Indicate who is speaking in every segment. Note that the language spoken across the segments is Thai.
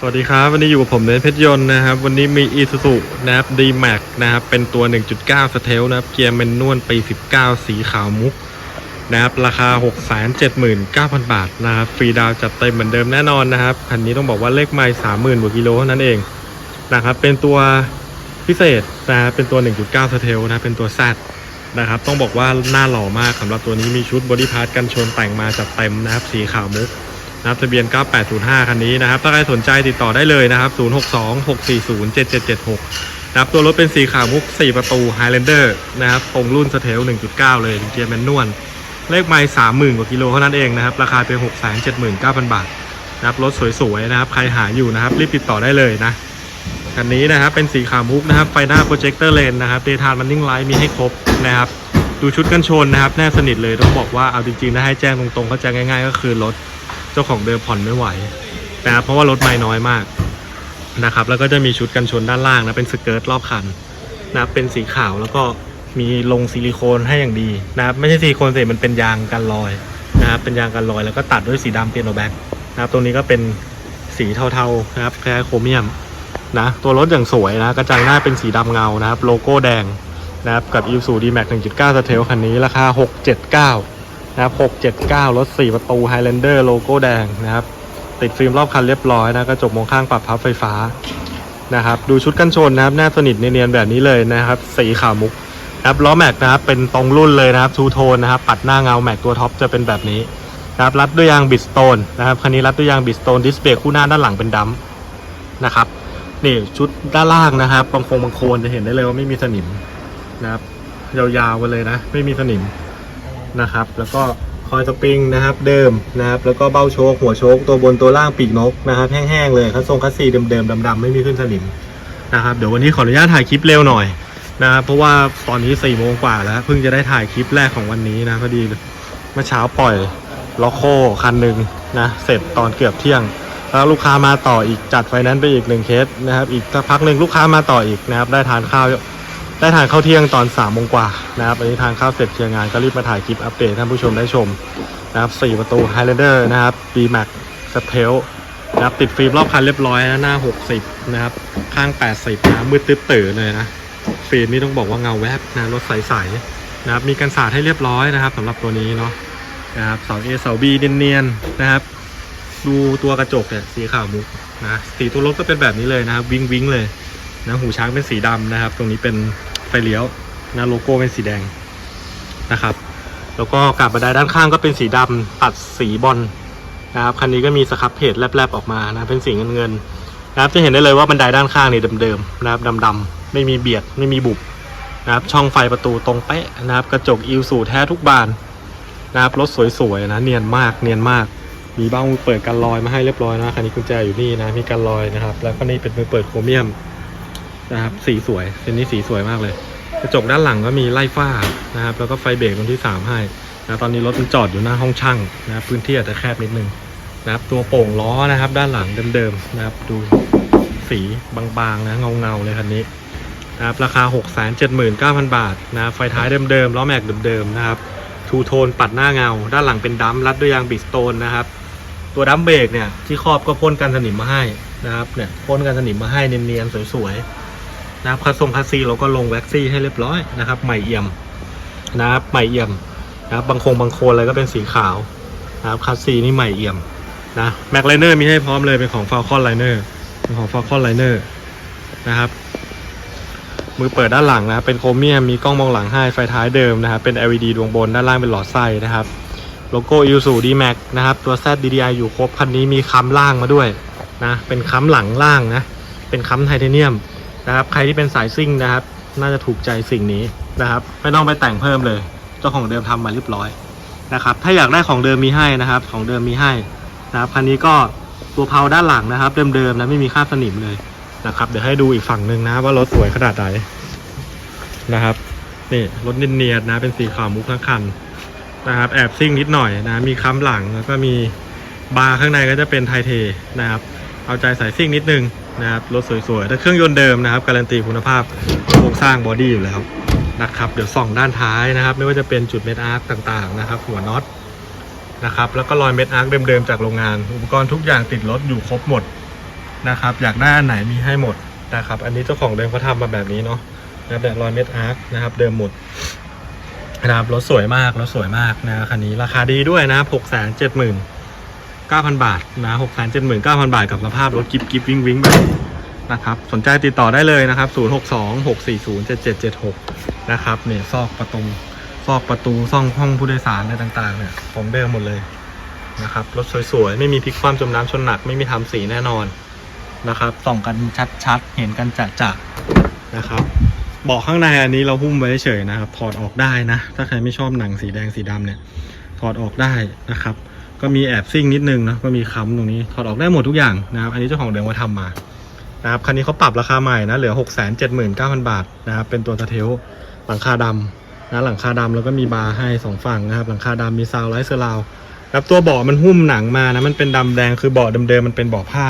Speaker 1: สวัสดีครับ วันนี้อยู่กับผมเนทเพชรยนต์นะครับ วันนี้มี Isuzu นะครับ D-Max นะครับ เป็นตัว 1.9 สเทลนะครับ เกียร์แมนนวลปี 19 สีขาวมุกนะครับ ราคา 679,000 บาทนะครับ ฟรีดาวจัดเต็มเหมือนเดิมแน่นอนนะครับ คันนี้ต้องบอกว่าเลขไมล์30,000กว่ากิโลเท่านั้นเองนะครับ เป็นตัวพิเศษนะครับเป็นตัว 1.9 สเทลนะเป็นตัว Z นะครับ ต้องบอกว่าหน้าหล่อมากสำหรับตัวนี้มีชุดบอดี้พาร์ทกันชนแต่งมาจัดเต็มนะครับ สีขาวมุก นะครับทะเบียน 9805 คันนี้นะครับ ถ้าใครสนใจติดต่อได้เลยนะครับ 062-640-7776 นะครับ ตัวรถเป็นสีขาวมุก 4 ประตู Highlander นะครับตรงรุ่นสเทล1.9 เลยเกียร์แมนนวล เลขไมล์30,000 กว่ากิโลเท่านั้นเองนะครับ ราคาเป็น 679,000 บาทนะครับ รถสวยๆ นะครับ ใครหาอยู่นะครับ รีบติดต่อได้เลยนะ คันนี้นะครับ เป็นสีขาวมุกนะครับ ไฟหน้าโปรเจคเตอร์เลนนะครับ เดทานมันนิ่งไลท์มีให้ครบนะครับดูชุดกันชนนะครับ แน่สนิทเลยต้องบอกว่าเอาจริงๆถ้าให้แจ้งตรงๆเข้าใจง่าย ๆ ก็คือรถ จ้าของเดิมผ่อนไม่ไหวนะครับเพราะว่ารถไม่น้อยมากนะครับ แล้วก็จะมีชุดกันชนด้านล่างนะเป็นสเกิร์ตรอบคันนะเป็นสีขาวแล้วก็มีลงซิลิโคนให้อย่างดีนะครับไม่ใช่ซิลิโคนสิมันเป็นยางกันรอยนะครับเป็นยางกันรอยแล้วก็ตัดด้วยสีดำเปียโนแบ็กนะครับตรงนี้ก็เป็นสีเทาๆนะครับคล้ายโครเมียมนะตัวรถอย่างสวยนะกระจังหน้าเป็นสีดำเงานะครับ โลโก้แดงนะครับกับ i s u d m a x 1.9สเทลคันนี้ราคา 679 นะครับ 679 รถ 4 ประตู Highlander โลโก้แดงนะครับ ติดฟิล์มรอบคันเรียบร้อยนะ กระจกมองข้างปรับพับไฟฟ้านะครับ ดูชุดกันชนนะครับ หน้าสนิทเนียนๆแบบนี้เลยนะครับ สีขาวมุกนะครับล้อแม็กนะครับ เป็นตรงรุ่นเลยนะครับทูโทนนะครับ ปัดหน้าเงาแม็กตัวท็อปจะเป็นแบบนี้นะครับ รัดด้วยยางบิสโตนนะครับ คันนี้รัดด้วยยางบิสโตน ดิสเบรกคู่หน้าด้านหลังเป็นดัมป์นะครับ นี่ชุดด้านล่างนะครับ บางโคงบางโคนจะเห็นได้เลยว่าไม่มีสนิมนะครับ ยาวๆไปเลยนะ ไม่มีสนิม นะครับ แล้วก็คอยสปริงนะครับเดิมนะครับแล้วก็เบ้าโชคหัวโชคตัวบนตัวล่างปีกนกนะครับแห้งๆเลยคัสทรงคัสซีเดิมๆดำๆไม่มีขึ้นสนิมนะครับเดี๋ยววันนี้ขออนุญาตถ่ายคลิปเร็วหน่อยนะครับเพราะว่าตอนนี้4ี่โมงกว่าแล้วเพิ่งจะได้ถ่ายคลิปแรกของวันนี้นะพอดีเมื่อเช้าปล่อยล็อกโคคันหนึ่งนะเสร็จตอนเกือบเที่ยง แล้วลูกค้ามาต่ออีกจัดไฟแนนซ์ไปอีกหนึ่งเคสนะครับอีกสักพักหนึ่งลูกค้ามาต่ออีกนะครับได้ทานข้าว ได้ทานข้าวเที่ยงตอน3ามโมงกว่านะครับอันนี้ทานข้าวเสร็จเคลียร์งานก็รีบมาถ่ายคลิปอัปเดตท่านผู้ชมได้ชมนะครับ4ประตู Highlander นะครับ B-Max s t e l นะครับติดฟิล์มรอบคันเรียบร้อยนะหน้า 60 นะครับ ข้าง 80 นะมืดตึ๊บตื่นเลยนะ ฟิล์มนี่ต้องบอกว่าเงาแวบนะรถใสๆนะครับมีกันสาดให้เรียบร้อยนะครับสำหรับตัวนี้เนาะนะครับเสา A เสา B เนียนๆนะครับ ดูตัวกระจกเนี่ยสีขาวมุกนะสีตัวรถก็เป็นแบบนี้เลยนะครับ วิงวิงเลย นะหูช้างเป็นสีดำนะครับ ตรงนี้เป็นไฟเลี้ยวนะโลโก้เป็นสีแดงนะครับ แล้วก็กาบบันไดด้านข้างก็เป็นสีดำตัดสีบอลนะครับคันนี้ก็มีสครับเพจแลบๆออกมานะเป็นสีเงินเงินๆนะครับจะเห็นได้เลยว่าบันไดด้านข้างนี่เดิมๆนะครับดำๆไม่มีเบียดไม่มีบุบนะครับช่องไฟประตูตรงเป๊ะนะครับ กระจกอิวสูแท้ทุกบานนะครับรถสวยๆนะเนียนมากเนียนมาก มีบ้ามือเปิดกันลอยมาให้เรียบร้อยนะคันนี้กุญแจอยู่นี่นะมีกันลอยนะครับ แล้วก็นี่เป็นมือเปิดโครเมียม นะครับ สีสวยเส้นนี้สีสวยมากเลย กระจกด้านหลังก็มีไล่ฝ้านะครับ แล้วก็ไฟเบรกตรงที่ 3 ให้นะตอนนี้รถมันจอดอยู่หน้าห้องช่างนะครับพื้นที่อาจจะแคบนิดนึงนะครับ ตัวโป่งล้อนะครับ ด้านหลังเดิมๆนะครับ ดูสีบางๆนะเงาๆเลยคันนี้นะครับราคา 679,000 บาทนะไฟท้ายเดิมๆล้อแม็กเดิมๆนะครับทูโทนปัดหน้าเงา ด้านหลังเป็นดัมรัดด้วยยางบิสโตนนะครับ ตัวดัมเบรกเนี่ยที่ครอบก็พ่นกันสนิมมาให้นะครับเนี่ยพ่นกันสนิมมาให้เนียนๆสวยๆ นะครับคัสซงคัสซีเราก็ลงแว็กซี่ให้เรียบร้อยนะครับใหม่เอี่ยมนะครับใหม่เอี่ยมนะครับบางโครงบางโคนอะไรก็เป็นสีขาวนะครับคัสซีนี่ใหม่เอี่ยมนะแม็กไลเนอร์มีให้พร้อมเลยเป็นของ Falcon Liner เป็นของ Falcon Liner นะครับมือเปิดด้านหลังนะครับเป็นโครเมียมมีกล้องมองหลังให้ไฟท้ายเดิมนะครับเป็น LED ดวงบนด้านล่างเป็นหลอดไส้นะครับโลโก้ i s u d m a x นะครับตัว Z DDI อยู่ครบคันนี้มีค้ำล่างมาด้วยนะเป็นค้ำหลังล่างนะเป็นค้ำไทเทเนียม นะครับ ใครที่เป็นสายซิ่งนะครับ น่าจะถูกใจสิ่งนี้นะครับ ไม่ต้องไปแต่งเพิ่มเลย เจ้าของเดิมทำมาเรียบร้อยนะครับ ถ้าอยากได้ของเดิมมีให้นะครับ ของเดิมมีให้นะครับคันนี้ก็ตัวเพาด้านหลังนะครับ เดิมๆนะไม่มีค่าบสนิมเลยนะครับ เดี๋ยวให้ดูอีกฝั่งหนึ่งนะว่ารถสวยขนาดไหนนะครับนี่รถเนียนๆนะ เป็นสีขาวมุกทั้งคันนะครับ แอบซิ่งนิดหน่อยนะ มีค้ำหลังแล้วก็มีบาร์ข้างในก็จะเป็นไทเทนะครับ เอาใจใส่ซิ่งนิดนึง นะครับรถสวยๆแต่เครื่องยนต์เดิมนะครับ การันตีคุณภาพโครงสร้างบอดี้อยู่แล้วนะครับเดี๋ยวส่องด้านท้ายนะครับ ไม่ว่าจะเป็นจุดเม็ดอาร์คต่างๆนะครับ หัวน็อตนะครับแล้วก็รอยเม็ดอาร์คเดิมๆจากโรงงาน อุปกรณ์ทุกอย่างติดรถอยู่ครบหมดนะครับ อยากได้อันไหนมีให้หมดนะครับ อันนี้เจ้าของเดิมเขาทำมาแบบนี้เนาะนะแบบรอยเม็ดอาร์คนะครับ เดิมหมดนะครับรถสวยมากรถสวยมากนะคันนี้ราคาดีด้วยนะหกแสนเจ็ดหมื่น เก้าพันบาทนะหกแสนเจ็ดหมื่นเก้าพันบาทกับสภาพรถกิบกิบวิ่งวิ่งแบบนะครับสนใจติดต่อได้เลยนะครับศูนย์หกสองหกสี่ศูนะครับเนี่ยซอกประตูซอกประตูซ่องห้องผู้โดยสารอะไรต่างๆเนี่ยผมเดิมหมดเลยนะครับรถสวยๆ ไม่มีพลิกคว่ำจมน้ำชนหนักไม่มีทำสีแน่นอนนะครับส่องกันชัดๆ เห็นกันจะๆนะครับเบาะข้างในอันนี้เราหุ้มไว้เฉยนะครับถอดออกได้นะ ถ้าใครไม่ชอบหนังสีแดงสีดำเนี่ยถอดออกได้นะครับ ก็มีแอบซิ่งนิดนึงนะก็มีค้ำตรงนี้ถอดออกได้หมดทุกอย่างนะครับ อันนี้เจ้าของเดิมมาทำมานะครับคันนี้เขาปรับราคาใหม่นะเหลือ 6 7 9 0 0 0 บาทนะครับเป็นตัวสเทลหลังคาดำนะหลังคาดำแล้วก็มีบาร์ให้สองฝั่งนะครับ หลังคาดำมีซาวไลท์เซอร์ราวครับตัวเบาะมันหุ้มหนังมานะมันเป็นดำแดงคือเบาะเดิมๆมันเป็นเบาะผ้า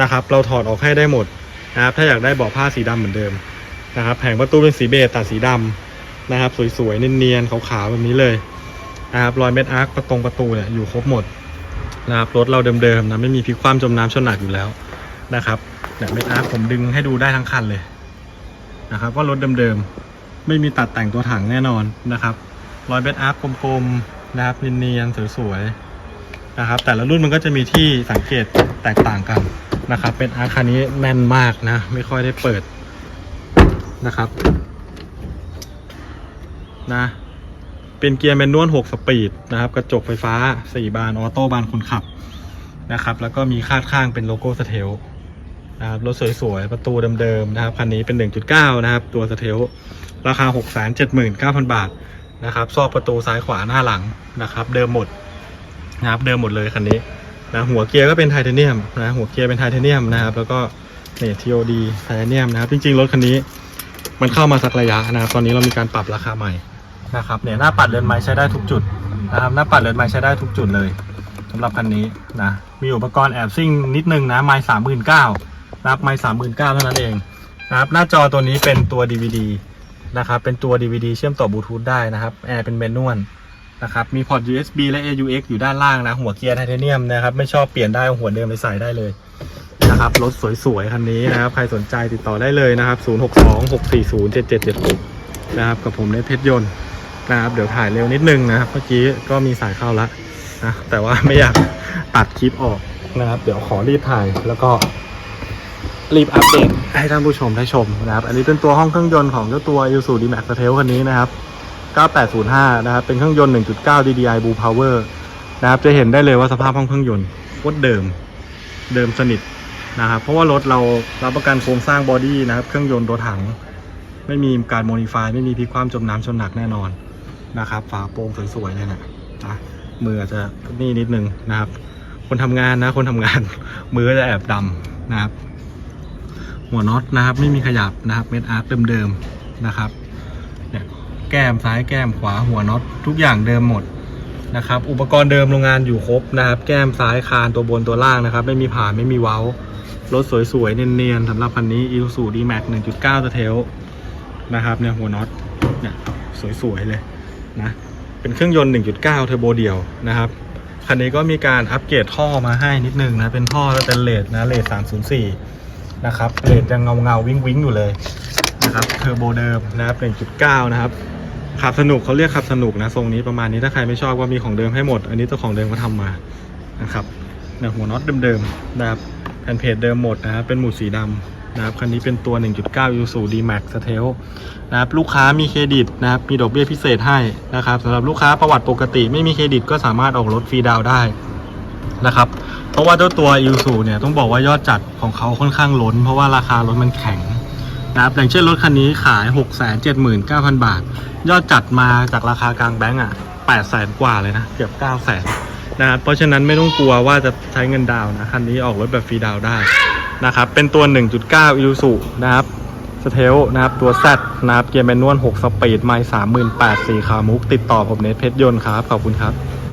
Speaker 1: นะครับ เราถอดออกให้ได้หมดนะครับ ถ้าอยากได้เบาะผ้าสีดำเหมือนเดิมนะครับ แผงประตูเป็นสีเบจตัดสีดำนะครับ สวยๆเนียนๆขาวๆแบบนี้เลย นะครับรอยเม็ดอาร์คประตงประตูเนี่ยอยู่ครบหมดนะครับรถเราเดิมๆนะไม่มีพลิกคว่ำจมน้ำชนหนักอยู่แล้วนะครับเนี่ยเม็ดอาร์คผมดึงให้ดูได้ทั้งคันเลยนะครับว่ารถเดิมๆไม่มีตัดแต่งตัวถังแน่นอนนะครับรอยเม็ดอาร์คกลมๆนะครับเนียนๆสวยๆนะครับ แต่ละรุ่นมันก็จะมีที่สังเกตแตกต่างกันนะครับ เป็นอาร์คารนี้แน่นมากนะ ไม่ค่อยได้เปิดนะครับ นะ เป็นเกียร์แมนนวล6สปีดนะครับ กระจกไฟฟ้า 4 บานออโต้บานคนขับนะครับ แล้วก็มีคาดข้างเป็นโลโก้สเทลนะครับรถสวยๆ ประตูเดิมๆนะครับคันนี้เป็น 1.9 นะครับ ตัวสเทลราคา 679,000 บาทนะครับซอกประตูซ้ายขวาหน้าหลังนะครับ เดิมหมดนะครับเดิมหมดเลยคันนี้นะหัวเกียร์ก็เป็นไทเทเนียมนะหัวเกียร์เป็นไทเทเนียมนะครับ แล้วก็เนี่ย TOD ไทเทเนียมนะครับ จริงๆ รถคันนี้มันเข้ามาสักระยะนะครับ ตอนนี้เรามีการปรับราคาใหม่ นะครับเนี่ยหน้าปัดเรือนไม้ใช้ได้ทุกจุดนะครับหน้าปัดเรือนไม้ใช้ได้ทุกจุดเลยสำหรับคันนี้นะมีอุปกรณ์แอบซิ่งนิดนึงนะไม้สามหมื่นเก้านะครับไม้สามหมื่นเก้าเท่านั้นเองนะครับหน้าจอตัวนี้เป็นตัว DVD นะครับเป็นตัว DVD เชื่อมต่อบลูทูธได้นะครับแอร์เป็นแมนนวลนะครับมีพอร์ต USB และ AUX อยู่ด้านล่างนะ หัวเกียร์ไทเทเนียมนะครับไม่ชอบเปลี่ยนได้หัวเดิมไปใส่ได้เลยนะครับรถสวยๆ คันนี้นะครับ ใครสนใจติดต่อได้เลยนะครับ 0626407776 นะครับ กับผมในเพชรยนต์ นะครับ เดี๋ยวถ่ายเร็วนิดนึงนะครับ เมื่อกี้ก็มีสายเข้าและนะแต่ว่าไม่อยากตัดคลิปออกนะครับ เดี๋ยวขอรีบถ่ายแล้วก็รีบอัปเดตให้ท่านผู้ชมได้ชมนะครับ อันนี้เป็นตัวห้องเครื่องยนต์ของเจ้าตัว i s u d m a x s t a i l คันนี้นะครับ 9805 นะครับ เป็นเครื่องยนต์ 1.9 DDI Blue Power นะครับ จะเห็นได้เลยว่าสภาพห้องเครื่องยนต์โคตรเดิม เดิมสนิทนะครับ เพราะว่ารถเรารับประกันโครงสร้างบอดี้นะครับ เครื่องยนต์ตัวถัง ไม่มีการโมดิฟาย ไม่มีพลิกความจมน้ำชนหนักแน่นอน นะครับ ฝาโปร่งสวยๆเลยนะนะมืออาจจะนี่นิดนึงนะครับ คนทำงานนะ คนทำงาน มือจะแอบดำนะครับ หัวน็อตนะครับ ไม่มีขยับนะครับเม็ดอาร์คเดิมๆนะครับเนี่ยแก้มซ้ายแก้มขวาหัวน็อตทุกอย่างเดิมหมดนะครับ อุปกรณ์เดิมโรงงานอยู่ครบนะครับ แก้มซ้ายคานตัวบนตัวล่างนะครับ ไม่มีผ่านไม่มีเว้ารถสวยๆ เนียนๆสำหรับคันนี้ i s u d m a x 1.9 สเทลนะครับเนี่ยหัวน็อตเนี่ยสวยๆ เลย นะ เป็นเครื่องยนต์ 1.9 เทอร์โบเดี่ยวนะครับ คันนี้ก็มีการอัปเกรดท่อมาให้นิดนึงนะ เป็นท่อสแตนเลสนะ เลส304 นะครับ เลดยังเงาเงาวิ้งวิ้งอยู่เลยนะครับเทอร์โบเดิมนะครับ 1.9 นะครับขับสนุกเขาเรียกขับสนุกนะทรงนี้ประมาณนี้ถ้าใครไม่ชอบก็มีของเดิมให้หมด อันนี้เจ้าของเดิมก็ทำมานะครับเนี่ยหัวน็อตเดิมๆนะครับแผ่นเพจเดิมหมดนะครับเป็นหมุดสีดำ นะครับคันนี้เป็นตัว 1.9 u s u d m a x s t e l นะครับลูกค้ามีเครดิตนะครับมีดอกเบี้ยพิเศษให้นะครับสำหรับลูกค้าประวัติปกติ ไม่มีเครดิตก็สามารถออกรถฟรีดาวได้นะครับเพราะว่าเจ้าตัว i s u เนี่ยต้องบอกว่ายอดจัดของเขาค่อนข้างล้น เพราะว่าราคารถมันแข็งนะครับอย่างเช่นรถคันนี้ขาย 679,000 บาท ยอดจัดมาจากราคากลางแบงก์อะ800,000กว่าเลยนะเกือบ900,000นะครับเพราะฉะนั้นไม่ต้องกลัวว่าจะใช้เงินดาวนะคันนี้ออกรถแบบฟรีดาวได้ นะครับ เป็นตัว 1.9ยูสุนะครับสเทลนะครับ ตัว Z นะครับ เกียร์แมนนวล6สปีด ไมล์38,000สีขามุก ติดต่อผมเนทเพชรยนต์ครับ ขอบคุณครับ